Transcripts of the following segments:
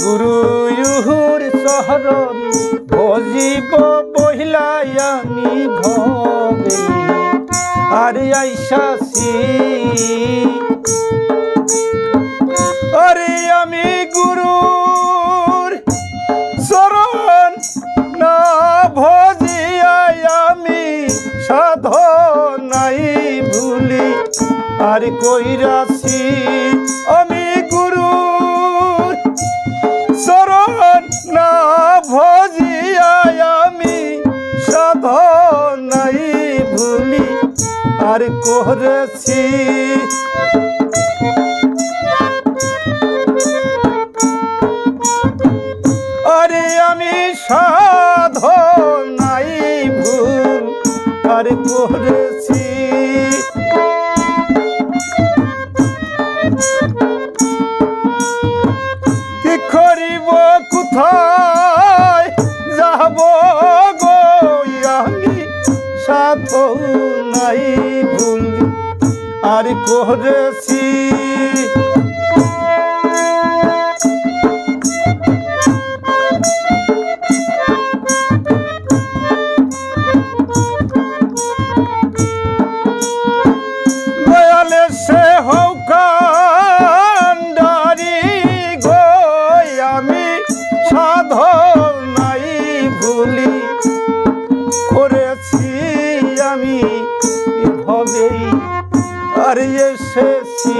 গুরু ইহুর শহরণ ভজিব বহিলাই আমি ভবে আর আইসাসি আরে আমি গুরুর চরণ না ভজিয়াই আমি সাধনাই ভুলি। আর কইরাছি আর করেছি। আরে আমি সাধ নাই ভুল আর করেছি। কি করিব, কোথায় যাব গো আমি সাধনাই ভুল আর করেছি। দয়ালে সে হৌকান্ডারি গো আমি সাধনাই ভুলি করেছি। ভবেই আর এসেছি।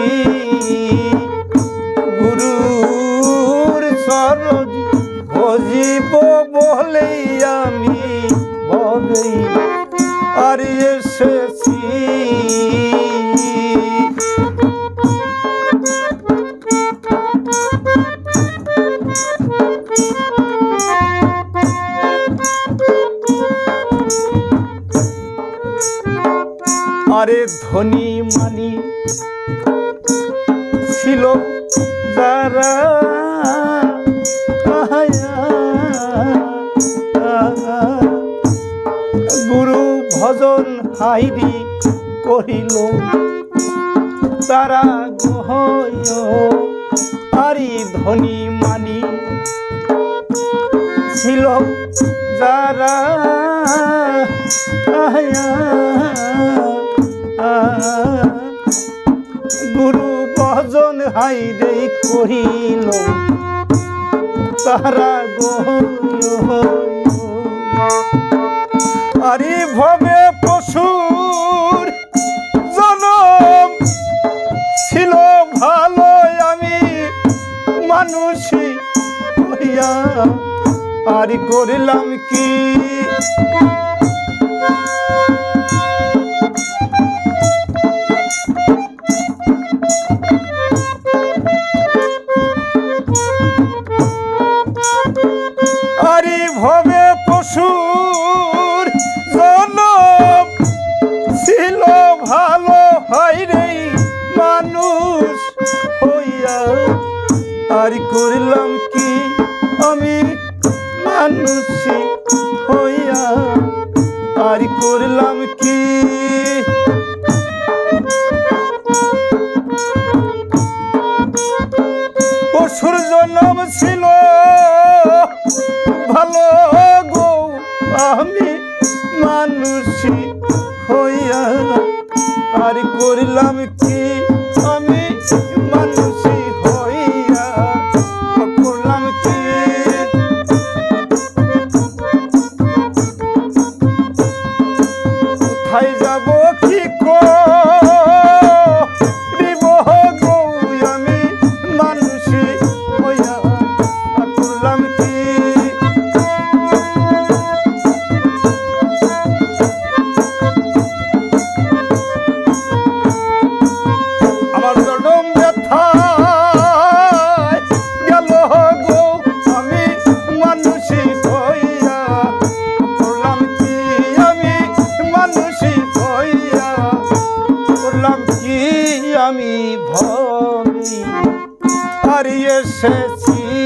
আরে ধনী মানি। ছিল যারা গুরু ভজন হাইরি করিল তারা আরি ধনী মানি। ছিল যারা আয়া, গুরু ভজন হাইরে কহিল, তারা আরে ভবে পশুর জনম ছিল ভালো, আমি মানুষই হইয়া আর করিলাম কি? ভবে পশুর জনম। ছিল ভালো হয় রে মানুষ হইয়া। আর করলাম কি আমি মানুষ হইয়া। আর করলাম কি পশুর জন্ম ছিল ভালো গো আমি মানুষ হইয়া আর করিলাম কি? হারিয়ে এসেছি।